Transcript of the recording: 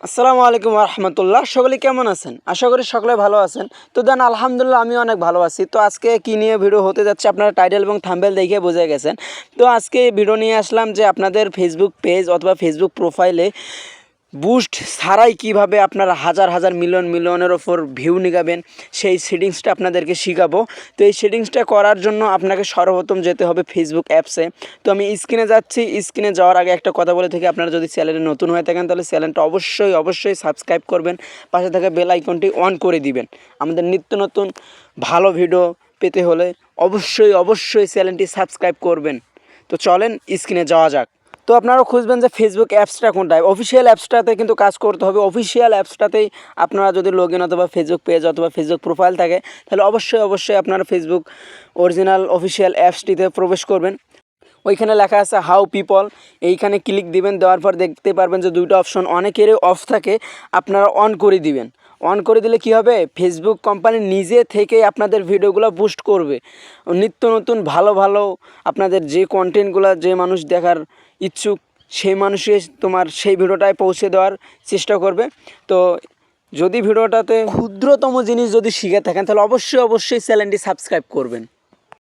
আসসালামু আলাইকুম রহমতুল্লাহ। সকলে কেমন আছেন? আশা করি সকলে ভালো আছেন। তো দেন, আলহামদুলিল্লাহ আমি অনেক ভালো আছি। তো আজকে কী নিয়ে ভিডিও হতে যাচ্ছে আপনারা টাইটেল এবং থাম্বেল দেখে বুঝে গেছেন। তো আজকে ভিডিও নিয়ে আসলাম যে আপনাদের ফেসবুক পেজ অথবা ফেসবুক প্রোফাইলে বুস্ট ছাড়াই কীভাবে আপনারা হাজার হাজার মিলিয়ন মিলিয়নের ওপর ভিউ নিগাবেন, সেই সেটিংসটা আপনাদেরকে শিখাবো। তো এই সেটিংসটা করার জন্য আপনাকে সর্বপ্রথম যেতে হবে ফেসবুক অ্যাপসে তো আমি স্ক্রিনে যাচ্ছি, স্ক্রিনে যাওয়ার আগে একটা কথা বলে থেকে, আপনারা যদি চ্যানেলে নতুন হয়ে থাকেন, তাহলে চ্যানেলটা অবশ্যই অবশ্যই সাবস্ক্রাইব করবেন, পাশে থাকা বেল আইকনটি অন করে দিবেন। আমাদের নিত্য নতুন ভালো ভিডিও পেতে হলে অবশ্যই অবশ্যই চ্যানেলটি সাবস্ক্রাইব করবেন। তো চলেন, স্ক্রিনে যাওয়া যাক। তো আপনারা খুঁজবেন যে ফেসবুক অ্যাপসটা কোনটায়। অফিসিয়াল অ্যাপসটাতে কিন্তু কাজ করতে হবে। অফিসিয়াল অ্যাপসটাতেই আপনারা যদি লগ ইন অথবা ফেসবুক পেজ অথবা ফেসবুক প্রোফাইল থাকে, তাহলে অবশ্যই অবশ্যই আপনারা ফেসবুক অরিজিনাল অফিসিয়াল অ্যাপসটিতে প্রবেশ করবেন। ওইখানে লেখা আছে হাউ পিপল এইখানে ক্লিক দিবেন, দেওয়ার পর দেখতে পারবেন যে দুইটা অপশন অনেকেরই অফ থাকে। আপনারা অন করে দিবেন। অন করে দিলে কি হবে? ফেসবুক কোম্পানি নিজে থেকেই আপনাদের ভিডিওগুলো বুস্ট করবে। নিত্য নতুন, ভালো ভালো আপনাদের যে কন্টেন্টগুলো যে মানুষ দেখার ইচ্ছুক, সেই মানুষের তোমার সেই ভিডিওটায় পৌঁছে দেওয়ার চেষ্টা করবে। তো যদি ভিডিওটাতে ক্ষুদ্রতম জিনিস যদি শিখে থাকেন, তাহলে অবশ্যই অবশ্যই চ্যানেলটি সাবস্ক্রাইব করবেন।